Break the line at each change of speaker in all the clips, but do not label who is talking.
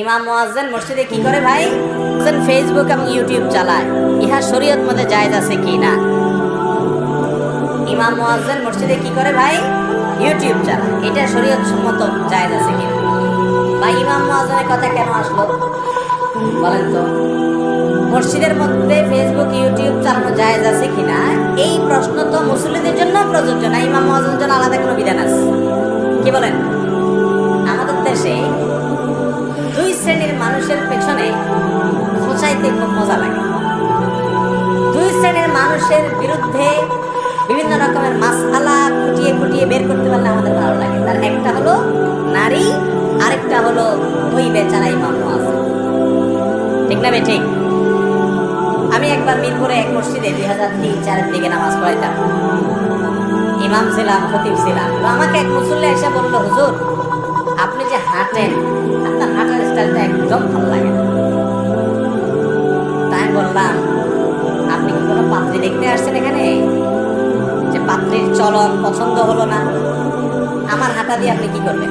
ইমাম মুয়াজ্জিন মসজিদে কি করে ভাই? ফেসবুক এবং ইউটিউব চালায়। ইহা শরীয়ত মধ্যে জায়েজ আছে কি না? ইমাম মুয়াজ্জিন মসজিদে কি করে ভাই? ইউটিউব চালায়। এটা শরীয়ত সম্মত জায়েজ আছে কি না? বা ইমাম মুয়াজ্জিনের কথা কেন আসলো? বলেন তো। মসজিদের মধ্যে ফেসবুক ইউটিউব চালানো জায়েজ আছে কিনা এই প্রশ্ন তো মুসলিমদের জন্য প্রযোজ্য না, ইমাম মুয়াজ্জিনের জন্য আলাদা কোনো বিধান আছে। কি বলেন? আমাদের দেশে মানুষের পেছনে খোঁচাইতে খুব মজা লাগে। দুই শ্রেণির মানুষের বিরুদ্ধে বিভিন্ন রকমের মাসালা খুঁটিয়ে খুঁটিয়ে বের করতে পারলে আমাদের ভালো লাগে। তার একটা হলো নারী, আরেকটা হলো দুই বেচারা ইমাম মুয়াজ্জিন। ঠিক না ঠিক? আমি একবার মিরপুরে এক মসজিদে দুই হাজার তিন চারের দিকে নামাজ পড়াইতাম। ইমাম ছিলাম, খতিব ছিলাম। তো আমাকে এক মুসল্লি এসে বলল, হুজুর, আপনি যে হাঁটেন একদম ভালো লাগে না। তাই বললাম, আপনি কি কোনো পাত্রী দেখতে আসছেন এখানে? যে পাত্রীর চলন পছন্দ হলো না। আমার হাঁটা দিয়ে আপনি কি করবেন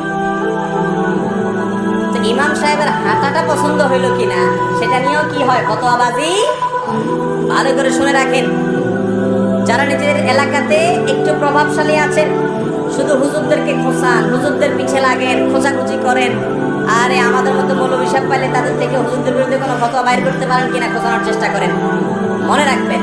তো ইমাম সাহেবের হাঁটাটা পছন্দ হইল কিনা, সেটা নিয়েও কি হয় ফতোয়াবাজি? ভালো করে শুনে রাখেন। যারা নিজেদের এলাকাতে একটু প্রভাবশালী আছেন, শুধু হুজুরদেরকে খোঁচান, হুজুরদের পিছে লাগেন, খোঁচাখুচি করেন আরে আমাদের মতো মৌলবী সাহেব পাইলে তাদের থেকে হুজুরদের বিরুদ্ধে কোনো ফতোয়া বাইর করতে পারেন কিনা খোঁচানোর চেষ্টা করেন। মনে রাখবেন,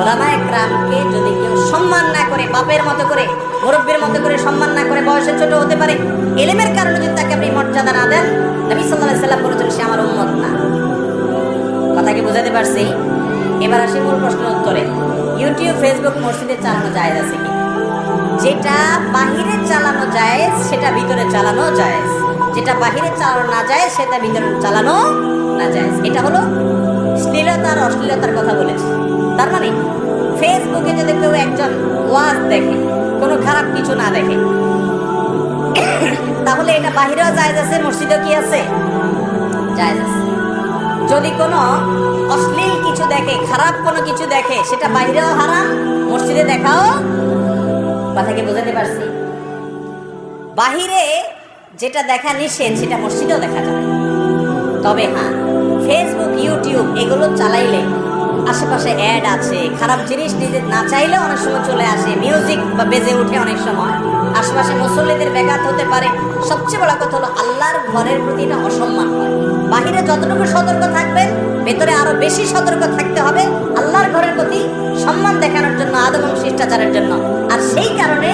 ওলামা একরামকে যদি কেউ সম্মান না করে, বাপের মতো করে, মুরব্বীর মতো করে সম্মান না করে, বয়সে ছোট হতে পারে, এলেমের কারণে যদি তাকে আপনি মর্যাদা না দেন, নবী সাল্লাহ সাল্লাম বলেছেন, সে আমার উন্মত না। কথাকে বোঝাতে পারছি? এবার আসি মূল প্রশ্ন উত্তরে। ইউটিউব, ফেসবুক মসজিদে চালানো যায় আছে কি? যেটা বাহিরে চালানো যায় সেটা ভিতরে চালানো যায় যেটা বাহিরে চালানো না যায়, সেটা ভিতরে চালানো না যায়। এটা হলো শ্লীলতার অশ্লীলতার কথা বলেছি তার মানে ফেসবুকে যদি কেউ একজন ওয়াজ দেখে, কোনো খারাপ কিছু না দেখে, তাহলে এটা বাহিরেও জায়েজ আছে, মসজিদেও কি আছে? জায়েজ আছে। যদি কোনো অশ্লীল কিছু দেখে, খারাপ কোনো কিছু দেখে, সেটা বাইরেও হারাম, মসজিদে দেখাও কথা কি বোঝাতে পারছি। বাহিরে যেটা দেখা নিষেধ, সেটা মসজিদেও দেখা যায়। তবে হ্যাঁ ফেসবুক ইউটিউব এগুলো চালাইলে আশেপাশে অ্যাড আছে, খারাপ জিনিস নিজে না চাইলেও অনেক সময় চলে আসে। মিউজিক বা বেজে ওঠে অনেক সময়। আশেপাশে মুসল্লিদের ব্যাঘাত হতে পারে। সবচেয়ে বড় কথা হলো আল্লাহর ঘরের প্রতি এটা অসম্মান হয়। বাহিরে যতটুকু সতর্ক থাকবেন, ভেতরে আরও বেশি সতর্ক থাকতে হবে আল্লাহর ঘরের প্রতি সম্মান দেখানোর জন্য, আদম শিষ্টাচারের জন্য। আর সেই কারণে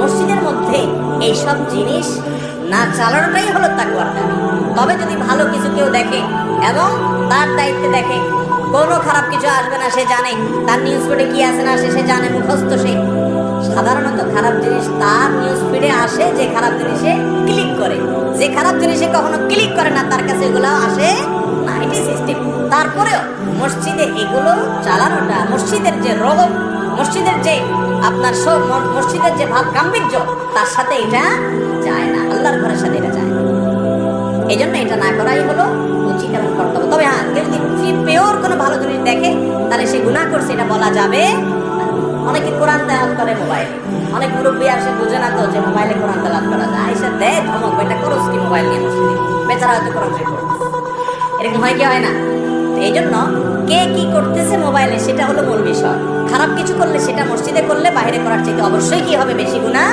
মসজিদের মধ্যে এইসব জিনিস না চালানোটাই হলো তাকুয়ার দাবি তবে যদি ভালো কিছু কেউ দেখে এবং তার দায়িত্বে দেখে, কোনো খারাপ কিছু আসবে না, সে জানে তার নিউজ ফিডে কি আসে না আসে সে জানে মুখস্থ সে। সাধারণত খারাপ জিনিস তার নিউজ ফিডে আসে, যে খারাপ জিনিসে ক্লিক করে। যে খারাপ জিনিসে কখনো ক্লিক করে না, তার কাছে এগুলো আসে না। এটি সিস্টেম তারপরেও মসজিদে এগুলো চালানোটা, মসজিদের যে রব মসজিদের যে আপনার সব মসজিদের যে ভাব গাম্ভীর্য তার সাথে এটা যায় না। এই জন্য এটা না করাই হলো। উচিত এবং কর্তব্য তবে হ্যাঁ কেউ যদি পিওর কোনো ভালো জিনিস দেখে, তাহলে সে গুণা করছে, এটা বলা যাবে। অনেকে কোরআন তেলাত করে মোবাইলে। অনেক মুরব্বী আসে, বুঝে না তো যে মোবাইলে কোরআন তেলাত করা যায়। এসে দেয় ধমক, এটা করোস কি মোবাইল নিয়ে মসজিদে বেচারা হয়তো কোরআন। এরকম হয় কি, হয় না? এই জন্য কে কি করতেছে মোবাইলে, সেটা হলো মূল বিষয়। খারাপ কিছু করলে সেটা মসজিদে করলে, বাইরে করার চাইতে অবশ্যই কি হবে বেশি গুণা